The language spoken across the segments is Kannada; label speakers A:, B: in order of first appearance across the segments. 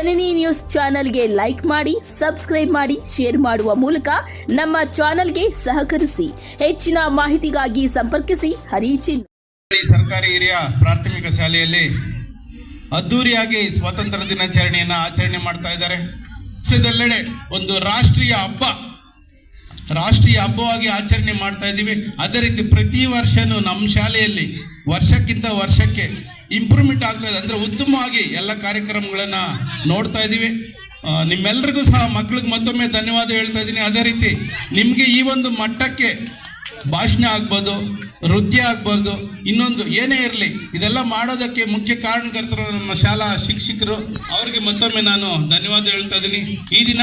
A: ಜನನಿ ನ್ಯೂಸ್ ಚಾನೆಲ್ಗೆ ಲೈಕ್ ಮಾಡಿ, ಸಬ್ಸ್ಕ್ರೈಬ್ ಮಾಡಿ, ಶೇರ್ ಮಾಡುವ ಮೂಲಕ ನಮ್ಮ ಚಾನೆಲ್ಗೆ ಸಹಕರಿಸಿ. ಹೆಚ್ಚಿನ ಮಾಹಿತಿಗಾಗಿ ಸಂಪರ್ಕಿಸಿ. ಹರಿಚಿನ್.
B: ಸರ್ಕಾರಿ ಹಿರಿಯ ಪ್ರಾಥಮಿಕ ಶಾಲೆಯಲ್ಲಿ ಅದ್ದೂರಿಯಾಗಿ ಸ್ವಾತಂತ್ರ್ಯ ದಿನಾಚರಣೆಯನ್ನ ಆಚರಣೆ ಮಾಡ್ತಾ ಇದ್ದಾರೆ. ರಾಷ್ಟ್ರದಲ್ಲೆಡೆ ಒಂದು ರಾಷ್ಟ್ರೀಯ ಹಬ್ಬ, ರಾಷ್ಟ್ರೀಯ ಹಬ್ಬವಾಗಿ ಆಚರಣೆ ಮಾಡ್ತಾ ಇದ್ದೀವಿ. ಅದೇ ರೀತಿ ಪ್ರತಿ ವರ್ಷನೂ ನಮ್ಮ ಶಾಲೆಯಲ್ಲಿ ವರ್ಷಕ್ಕಿಂತ ವರ್ಷಕ್ಕೆ ಇಂಪ್ರೂವ್ಮೆಂಟ್ ಆಗ್ತಾ ಇದೆ ಅಂದರೆ ಉತ್ತಮವಾಗಿ ಎಲ್ಲ ಕಾರ್ಯಕ್ರಮಗಳನ್ನ ನೋಡ್ತಾ ಇದ್ದೀವಿ ನಿಮ್ಮೆಲ್ಲರಿಗೂ ಸಹ ಮಕ್ಳಿಗೆ ಮತ್ತೊಮ್ಮೆ ಧನ್ಯವಾದ ಹೇಳ್ತಾ ಇದ್ದೀನಿ ಅದೇ ರೀತಿ ನಿಮಗೆ ಈ ಒಂದು ಮಟ್ಟಕ್ಕೆ ಭಾಷಣ ಆಗ್ಬೋದು ನೃತ್ಯ ಆಗ್ಬಾರ್ದು ಇನ್ನೊಂದು ಏನೇ ಇರಲಿ ಇದೆಲ್ಲ ಮಾಡೋದಕ್ಕೆ ಮುಖ್ಯ ಕಾರಣಕರ್ತರು ನಮ್ಮ ಶಾಲಾ ಶಿಕ್ಷಕರು ಅವ್ರಿಗೆ ಮತ್ತೊಮ್ಮೆ ನಾನು ಧನ್ಯವಾದ ಹೇಳ್ತಾ ಇದ್ದೀನಿ ಈ ದಿನ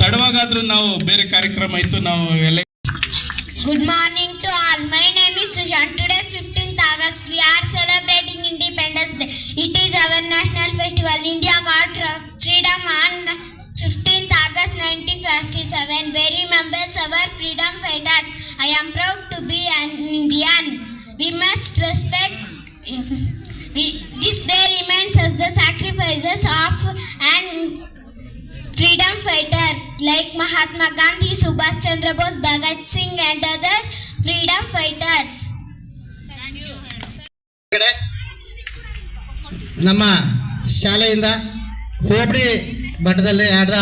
B: ತಡವಾಗಾದ್ರೂ ನಾವು ಬೇರೆ ಕಾರ್ಯಕ್ರಮ ಇತ್ತು ನಾವು ಎಲ್ಲ
C: morning to all. My name is Sushant. Today, 15th August, we are celebrating Independence Day. It is our national festival. India got freedom on 15th August 1957. We remember our freedom fighters. I am proud to be an Indian. We must respect. We, this day reminds us the sacrifices of an freedom fighter like Mahatma Gandhi, Subhash Chandra Bose, Bhagat Singh and others freedom fighters.
D: ನಮ್ಮ ಶಾಲೆಯಿಂದ ಹೋಬಳಿ ಮಟ್ಟದಲ್ಲಿ ಆಡಿದ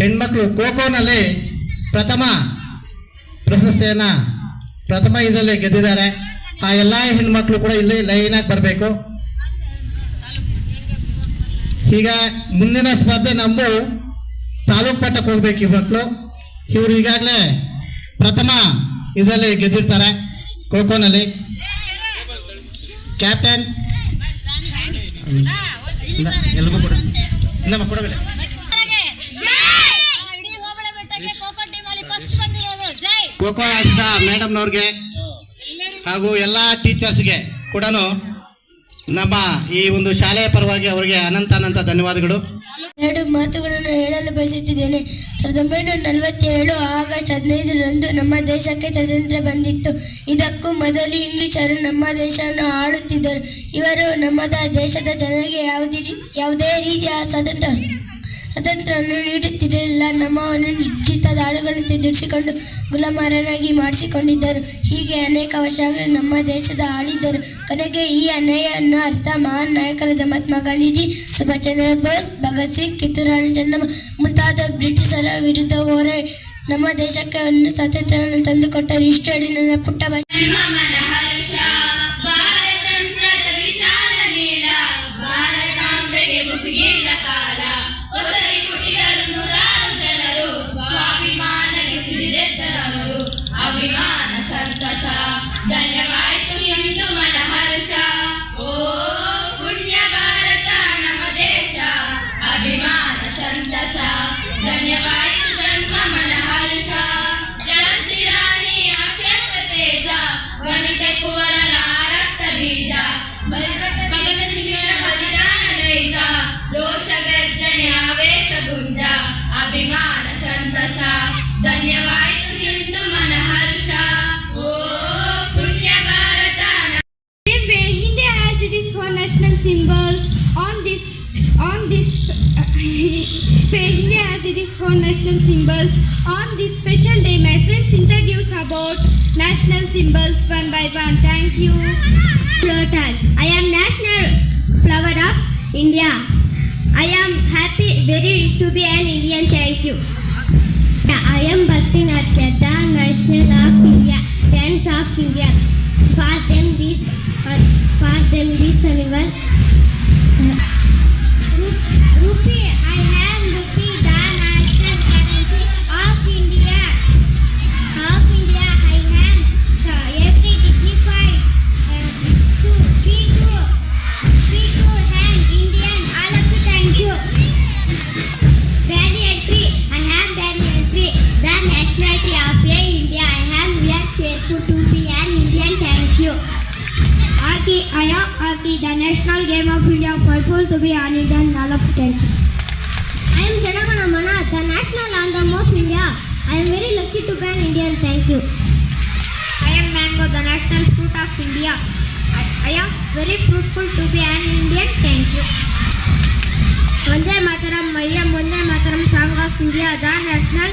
D: ಹೆಣ್ಮಕ್ಳು ಖೋಖೋನಲ್ಲಿ ಪ್ರಥಮ ಪ್ರಶಸ್ತಿಯನ್ನು ಪ್ರಥಮ ಇದರಲ್ಲಿ ಗೆದ್ದಿದ್ದಾರೆ. ಆ ಎಲ್ಲ ಹೆಣ್ಮಕ್ಳು ಕೂಡ ಇಲ್ಲಿ ಲೈನಾಗಿ ಬರಬೇಕು. ಈಗ ಮುಂದಿನ ಸ್ಪರ್ಧೆ ನಮ್ಮದು ತಾಲೂಕು ಮಟ್ಟಕ್ಕೆ ಹೋಗ್ಬೇಕು ಈ ಮಕ್ಕಳು ಇವರು ಈಗಾಗಲೇ ಪ್ರಥಮ ಇದರಲ್ಲಿ ಗೆದ್ದಿರ್ತಾರೆ ಖೋಖೋನಲ್ಲಿ. ಕ್ಯಾಪ್ಟನ್ ಎಲ್ರಿಗೂ ಕೊಡು. ಮೇಡಮ್ನವ್ರಿಗೆ ಹಾಗೂ ಎಲ್ಲ ಟೀಚರ್ಸ್ಗೆ ಕೂಡ ನಮ್ಮ ಈ ಒಂದು ಶಾಲೆಯ ಪರವಾಗಿ ಅವರಿಗೆ ಅನಂತ ಅನಂತ ಧನ್ಯವಾದಗಳು.
C: ಎರಡು ಮಾತುಗಳನ್ನು ಹೇಳಲು ಬಯಸುತ್ತಿದ್ದೇನೆ. ಸಾವಿರದ ಒಂಬೈನೂರ ನಲವತ್ತೇಳು ಆಗಸ್ಟ್ ಹದಿನೈದರಂದು ನಮ್ಮ ದೇಶಕ್ಕೆ ಸ್ವಾತಂತ್ರ್ಯ ಬಂದಿತ್ತು. ಇದಕ್ಕೂ ಮೊದಲು ಇಂಗ್ಲಿಷರು ನಮ್ಮ ದೇಶವನ್ನು ಆಳುತ್ತಿದ್ದರು. ಇವರು ನಮ್ಮ ದೇಶದ ಜನರಿಗೆ ಯಾವುದೇ ಯಾವುದೇ ರೀತಿಯ ಸ್ವಾತಂತ್ರ್ಯ ಸ್ವಾತಂತ್ರ್ಯವನ್ನು ನೀಡುತ್ತಿರಲಿಲ್ಲ. ನಮ್ಮವನ್ನು ನಿಶ್ಚಿತ ದಾಳುಗಳಂತೆ ದುಡಿಸಿಕೊಂಡು ಗುಲಾಮರನಾಗಿ ಮಾಡಿಸಿಕೊಂಡಿದ್ದರು. ಹೀಗೆ ಅನೇಕ ವರ್ಷಗಳು ನಮ್ಮ ದೇಶದ ಆಳಿದ್ದರು. ಕೊನೆಗೆ ಈ ಅನ್ಯಾಯವನ್ನು ಅರ್ಥ ಮಹಾನ್ ನಾಯಕರಾದ ಮಹಾತ್ಮ ಗಾಂಧೀಜಿ ಸುಭಾಷ್ ಚಂದ್ರ ಬೋಸ್, ಭಗತ್ ಸಿಂಗ್ ಕಿತ್ತೂರಾಣಿ ಚೆನ್ನಮ್ಮ ಮುಂತಾದ ಬ್ರಿಟಿಷರ ವಿರುದ್ಧ ಹೋರಾಡಿ ನಮ್ಮ ದೇಶಕ್ಕೆ ಒಂದು ಸ್ವಾತಂತ್ರ್ಯವನ್ನು ತಂದುಕೊಟ್ಟರು. ಇಷ್ಟು ಹೇಳಿ ನನ್ನ ಪುಟ್ಟ
E: national symbols one by one. Thank you. Flotal. I am national flower of India. I am happy, very to be an Indian. Thank you. I am Bhakti Natya, the national of India, dance of India. For them this, for, them this animal. Rupee, I am am. The national game of India. Purple to be an Indian. All of you. Thank you. I am Janagana Mana, the national anthem of India. I am very lucky to be an Indian. Thank you. I am mango, the national fruit of India. I, I am very fruitful to be an Indian. Thank you. Vande Mataram, Mayam, Vande Mataram, Song of India, the national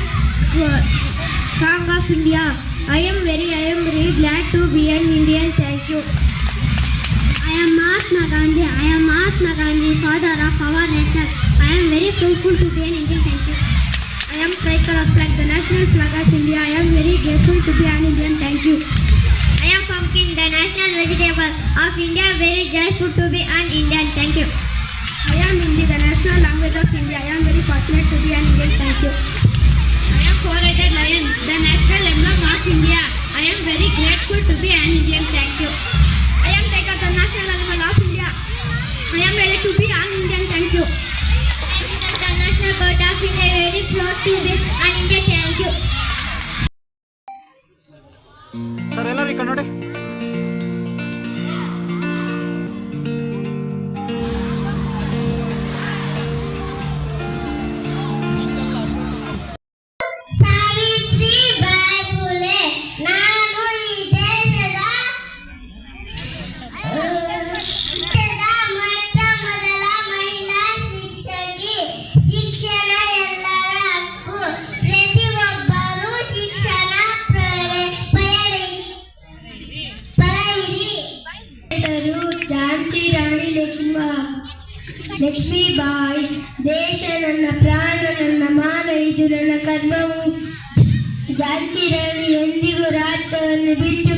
E: song of India. I am very, I am very glad to be an Indian. Thank you. I am Mahatma Gandhi. I am Mahatma Gandhi, father of our nation. I am very thankful to be an Indian. Thank you. I am tricolor flag, the national flag of India. I am very grateful to be an Indian. Thank you. I am pumpkin, the national vegetable of India. Very joyful to be an Indian. Thank you. I am Hindi, the national language of India. I am very fortunate to be an Indian. Thank you. I am four-headed lion, the national emblem of India. I am very grateful to be an Indian. Thank you. National animal of India. I am ready to be an Indian. Thank you. The national bird of India. Very proud to be an Indian. Thank you.
F: Sir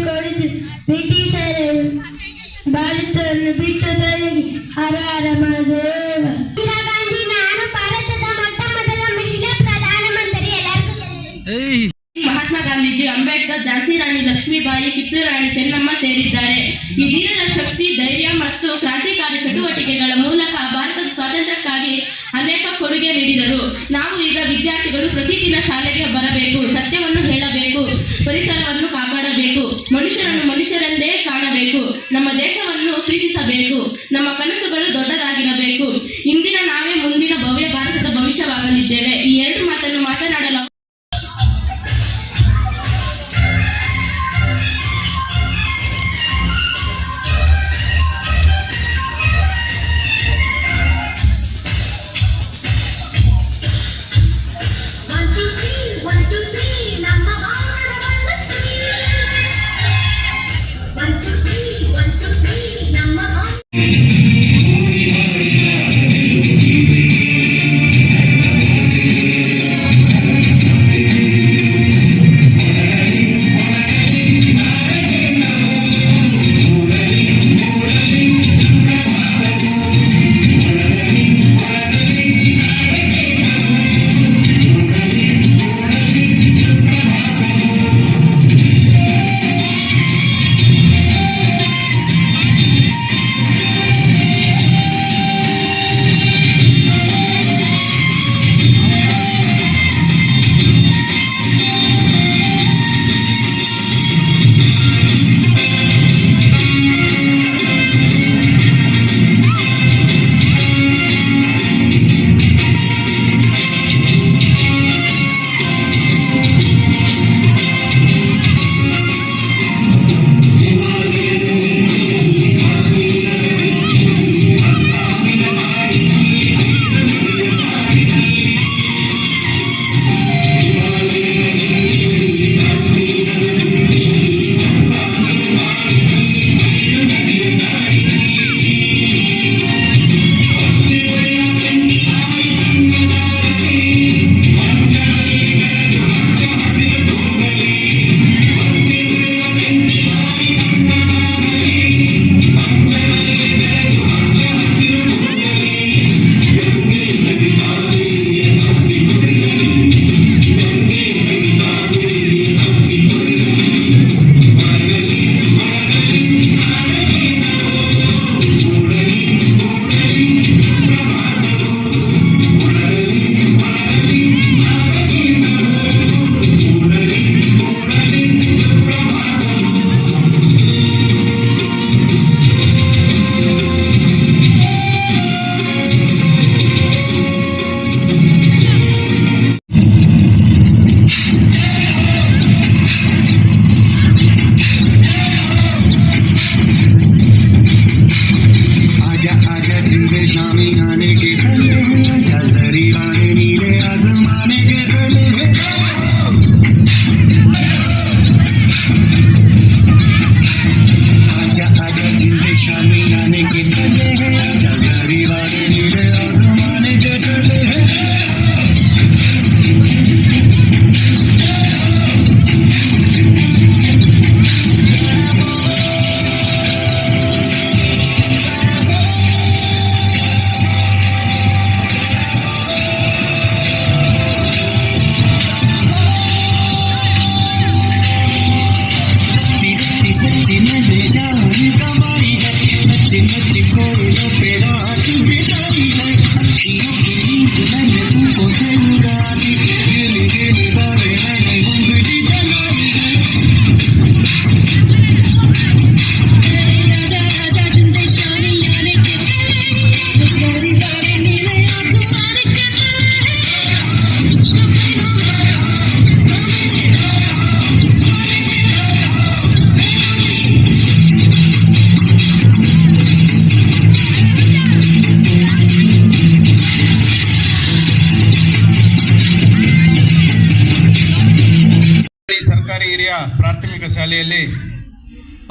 C: ಕೊಡುದು ಬ್ರಿಟಿಷರ ಭಾರತವನ್ನು ಬಿಟ್ಟು ತೊಲಗಿ ಹರಹರ ಹರ ಮಹಾದೇವ
A: ಮಹಾತ್ಮ ಗಾಂಧೀಜಿ ಅಂಬೇಡ್ಕರ್ ಝಾನ್ಸಿ ರಾಣಿ ಲಕ್ಷ್ಮೀಬಾಯಿ ಕಿತ್ತೂರು ರಾಣಿ ಚೆನ್ನಮ್ಮ ಸೇರಿದ್ದಾರೆ. ಈ ಶಕ್ತಿ ಧೈರ್ಯ ಮತ್ತು ಕ್ರಾಂತಿಕಾರಿ ಚಟುವಟಿಕೆಗಳ ಮೂಲಕ ಭಾರತದ ಸ್ವಾತಂತ್ರ್ಯಕ್ಕಾಗಿ ನಾವು ಈಗ ವಿದ್ಯಾರ್ಥಿಗಳು ಪ್ರತಿದಿನ ಶಾಲೆಗೆ ಬರಬೇಕು, ಸತ್ಯವನ್ನು ಹೇಳಬೇಕು, ಪರಿಸರವನ್ನು ಕಾಪಾಡಬೇಕು, ಮನುಷ್ಯರನ್ನು ಮನುಷ್ಯರೆಂದೇ ಕಾಣಬೇಕು, ನಮ್ಮ ದೇಶವನ್ನು ಪ್ರೀತಿಸಬೇಕು, ನಮ್ಮ ಕನಸುಗಳು ದೊಡ್ಡದಾಗಿರಬೇಕು. ಇಂದಿನ ನಾವೇ ಮುಂದಿನ ಭವ್ಯ ಭಾರತದ ಭವಿಷ್ಯವಾಗಲಿದ್ದೇವೆ.
B: नामी आने के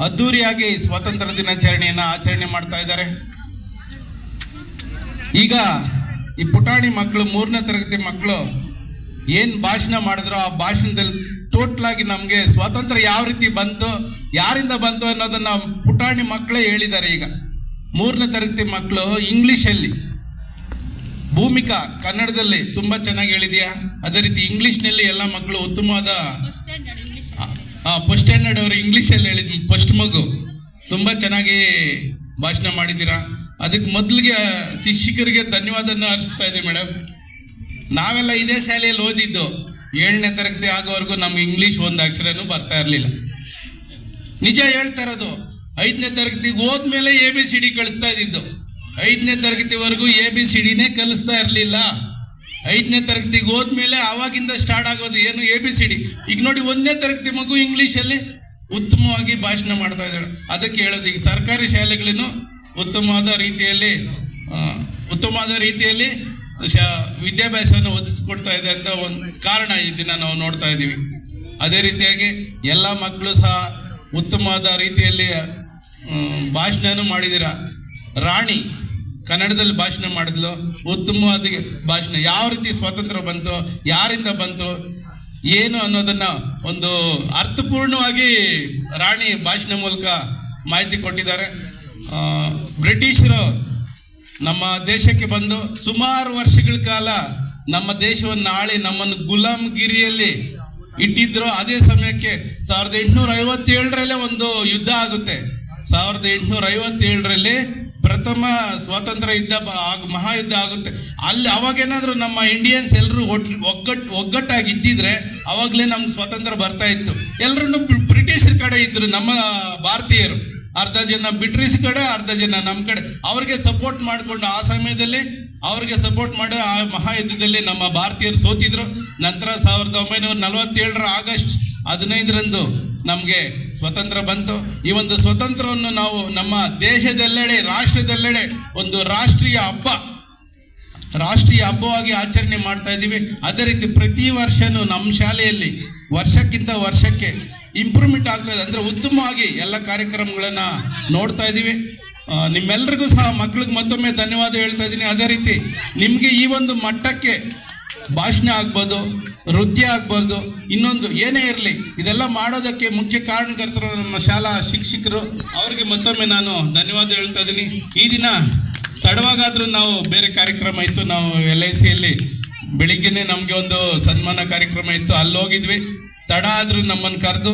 B: ಅದ್ದೂರಿಯಾಗಿ ಸ್ವಾತಂತ್ರ್ಯ ದಿನಾಚರಣೆಯನ್ನು ಆಚರಣೆ ಮಾಡ್ತಾ ಇದ್ದಾರೆ. ಈಗ ಈ ಪುಟಾಣಿ ಮಕ್ಕಳು, ಮೂರನೇ ತರಗತಿ ಮಕ್ಕಳು ಏನು ಭಾಷಣ ಮಾಡಿದ್ರು ಆ ಭಾಷಣದಲ್ಲಿ ಟೋಟಲ್ ಆಗಿ ನಮ್ಗೆ ಸ್ವಾತಂತ್ರ್ಯ ಯಾವ ರೀತಿ ಬಂತು, ಯಾರಿಂದ ಬಂತು ಅನ್ನೋದನ್ನ ಪುಟಾಣಿ ಮಕ್ಕಳೇ ಹೇಳಿದ್ದಾರೆ ಈಗ. ಮೂರನೇ ತರಗತಿ ಮಕ್ಕಳು ಇಂಗ್ಲೀಷಲ್ಲಿ. ಭೂಮಿಕಾ, ಕನ್ನಡದಲ್ಲಿ ತುಂಬಾ ಚೆನ್ನಾಗಿ ಹೇಳಿದ್ಯಾ? ಅದೇ ರೀತಿ ಇಂಗ್ಲೀಷ್ನಲ್ಲಿ ಎಲ್ಲ ಮಕ್ಕಳು ಉತ್ತಮವಾದ ಫಸ್ಟ್ ಸ್ಟ್ಯಾಂಡರ್ಡ್ ಅವರು ಇಂಗ್ಲೀಷಲ್ಲಿ ಹೇಳಿದ್ ಫಸ್ಟ್ ಮಗು. ತುಂಬಾ ಚೆನ್ನಾಗಿ ಭಾಷಣ ಮಾಡಿದ್ದೀರಾ. ಅದಕ್ಕೆ ಮೊದಲಿಗೆ ಶಿಕ್ಷಕರಿಗೆ ಧನ್ಯವಾದನ ಅರ್ಪಿಸ್ತಾ ಇದೆ ಮೇಡಮ್ ನಾವೆಲ್ಲ ಇದೇ ಶಾಲೆಯಲ್ಲಿ ಓದಿದ್ದು. ಏಳನೇ ತರಗತಿ ಆಗೋವರೆಗೂ ನಮ್ಗೆ ಇಂಗ್ಲೀಷ್ ಒಂದು ಅಕ್ಷರನೂ ಬರ್ತಾ ಇರಲಿಲ್ಲ. ನಿಜ ಹೇಳ್ತಾ ಇರೋದು, ಐದನೇ ತರಗತಿಗೆ ಹೋದ್ಮೇಲೆ ಎ ಬಿ ಸಿ ಡಿ ಕಳಿಸ್ತಾ ಇದ್ದಿದ್ದು. ಐದನೇ ತರಗತಿವರೆಗೂ ಎ ಬಿ ಸಿ ಡಿನೇ ಕಲಿಸ್ತಾ ಇರಲಿಲ್ಲ. ಐದನೇ ತರಗತಿಗೆ ಹೋದ್ಮೇಲೆ ಆವಾಗಿಂದ ಸ್ಟಾರ್ಟ್ ಆಗೋದು ಏನು ಎ ಬಿ ಸಿ ಡಿ ಈಗ ನೋಡಿ ಒಂದನೇ ತರಗತಿ ಮಗು ಇಂಗ್ಲೀಷಲ್ಲಿ ಉತ್ತಮವಾಗಿ ಭಾಷಣ ಮಾಡ್ತಾ ಇದ್ದಾಳೆ. ಅದಕ್ಕೆ ಹೇಳೋದು ಈಗ ಸರ್ಕಾರಿ ಶಾಲೆಗಳನ್ನು ಉತ್ತಮವಾದ ರೀತಿಯಲ್ಲಿ ಉತ್ತಮವಾದ ರೀತಿಯಲ್ಲಿ ವಿದ್ಯಾಭ್ಯಾಸವನ್ನು ಒದಗಿಸ್ಕೊಡ್ತಾ ಇದೆ ಅಂತ ಒಂದು ಕಾರಣ ಈ ದಿನ ನಾವು ನೋಡ್ತಾ ಇದ್ದೀವಿ. ಅದೇ ರೀತಿಯಾಗಿ ಎಲ್ಲ ಮಕ್ಕಳು ಸಹ ಉತ್ತಮವಾದ ರೀತಿಯಲ್ಲಿ ಭಾಷಣನೂ ಮಾಡಿದ್ದೀರ. ರಾಣಿ ಕನ್ನಡದಲ್ಲಿ ಭಾಷಣ ಮಾಡಿದ್ಲು. ಉತ್ತಮವಾದ ಭಾಷಣ. ಯಾವ ರೀತಿ ಸ್ವಾತಂತ್ರ್ಯ ಬಂತು, ಯಾರಿಂದ ಬಂತು, ಏನು ಅನ್ನೋದನ್ನ ಒಂದು ಅರ್ಥಪೂರ್ಣವಾಗಿ ರಾಣಿ ಭಾಷಣ ಮೂಲಕ ಮಾಹಿತಿ ಕೊಟ್ಟಿದ್ದಾರೆ. ಬ್ರಿಟಿಷರು ನಮ್ಮ ದೇಶಕ್ಕೆ ಬಂದು ಸುಮಾರು ವರ್ಷಗಳ ಕಾಲ ನಮ್ಮ ದೇಶವನ್ನು ಆಳಿ ನಮ್ಮನ್ನು ಗುಲಾಮಗಿರಿಯಲ್ಲಿ ಇಟ್ಟಿದ್ರು. ಅದೇ ಸಮಯಕ್ಕೆ ಸಾವಿರದ ಎಂಟುನೂರ ಐವತ್ತೇಳರಲ್ಲೇ ಒಂದು ಯುದ್ಧ ಆಗುತ್ತೆ. ಸಾವಿರದ ಎಂಟುನೂರ ಐವತ್ತೇಳರಲ್ಲಿ ಪ್ರಥಮ ಸ್ವಾತಂತ್ರ್ಯ ಯುದ್ಧ ಆಗ್- ಮಹಾಯುದ್ಧ ಆಗುತ್ತೆ. ಅಲ್ಲಿ ಅವಾಗೇನಾದರೂ ನಮ್ಮ ಇಂಡಿಯನ್ಸ್ ಎಲ್ಲರೂ ಒಗ್ಗಟ್ಟು ಒಗ್ಗಟ್ಟಾಗಿ ಇದ್ದಿದ್ರೆ ಅವಾಗಲೇ ನಮ್ಗೆ ಸ್ವಾತಂತ್ರ್ಯ ಬರ್ತಾ ಇತ್ತು. ಎಲ್ಲರೂ ಬ್ರಿಟಿಷರ ಕಡೆ ಇದ್ದರು ನಮ್ಮ ಭಾರತೀಯರು. ಅರ್ಧ ಜನ ಬ್ರಿಟಿಷ್ ಕಡೆ, ಅರ್ಧ ಜನ ನಮ್ಮ ಕಡೆ. ಅವ್ರಿಗೆ ಸಪೋರ್ಟ್ ಮಾಡಿಕೊಂಡು ಆ ಸಮಯದಲ್ಲಿ, ಅವ್ರಿಗೆ ಸಪೋರ್ಟ್ ಮಾಡಿ ಆ ಮಹಾಯುದ್ಧದಲ್ಲಿ ನಮ್ಮ ಭಾರತೀಯರು ಸೋತಿದ್ರು. ನಂತರ ಸಾವಿರದ ಒಂಬೈನೂರ ನಲವತ್ತೇಳರ ಆಗಸ್ಟ್ ಹದಿನೈದರಂದು ನಮಗೆ ಸ್ವತಂತ್ರ ಬಂತು. ಈ ಒಂದು ಸ್ವತಂತ್ರವನ್ನು ನಾವು ನಮ್ಮ ದೇಶದೆಲ್ಲೆಡೆ, ರಾಷ್ಟ್ರದೆಲ್ಲೆಡೆ ಒಂದು ರಾಷ್ಟ್ರೀಯ ಹಬ್ಬ, ರಾಷ್ಟ್ರೀಯ ಹಬ್ಬವಾಗಿ ಆಚರಣೆ ಮಾಡ್ತಾ ಇದ್ದೀವಿ. ಅದೇ ರೀತಿ ಪ್ರತಿ ವರ್ಷನೂ ನಮ್ಮ ಶಾಲೆಯಲ್ಲಿ ವರ್ಷಕ್ಕಿಂತ ವರ್ಷಕ್ಕೆ ಇಂಪ್ರೂವ್ಮೆಂಟ್ ಆಗ್ತಾ ಇದೆ. ಅಂದರೆ ಉತ್ತಮವಾಗಿ ಎಲ್ಲ ಕಾರ್ಯಕ್ರಮಗಳನ್ನು ನೋಡ್ತಾ ಇದ್ದೀವಿ. ನಿಮ್ಮೆಲ್ಲರಿಗೂ ಸಹ ಮಕ್ಳಿಗೆ ಮತ್ತೊಮ್ಮೆ ಧನ್ಯವಾದ ಹೇಳ್ತಾ ಇದ್ದೀನಿ. ಅದೇ ರೀತಿ ನಿಮಗೆ ಈ ಒಂದು ಮಟ್ಟಕ್ಕೆ ಭಾಷಣ ಆಗ್ಬೋದು ನೃತ್ಯ ಆಗ್ಬಾರ್ದು ಇನ್ನೊಂದು ಏನೇ ಇರಲಿ, ಇದೆಲ್ಲ ಮಾಡೋದಕ್ಕೆ ಮುಖ್ಯ ಕಾರಣಕರ್ತರು ನಮ್ಮ ಶಾಲಾ ಶಿಕ್ಷಕರು. ಅವ್ರಿಗೆ ಮತ್ತೊಮ್ಮೆ ನಾನು ಧನ್ಯವಾದ ಹೇಳ್ತಾ ಇದ್ದೀನಿ. ಈ ದಿನ ತಡವಾಗಾದರೂ ನಾವು ಬೇರೆ ಕಾರ್ಯಕ್ರಮ ಇತ್ತು. ನಾವು ಎಲ್ ಐ ಸಿಯಲ್ಲಿ ಬೆಳಿಗ್ಗೆನೇ ನಮಗೆ ಒಂದು ಸನ್ಮಾನ ಕಾರ್ಯಕ್ರಮ ಇತ್ತು. ಅಲ್ಲಿ ಹೋಗಿದ್ವಿ ತಡ ಆದರೂ ನಮ್ಮನ್ನು ಕರೆದು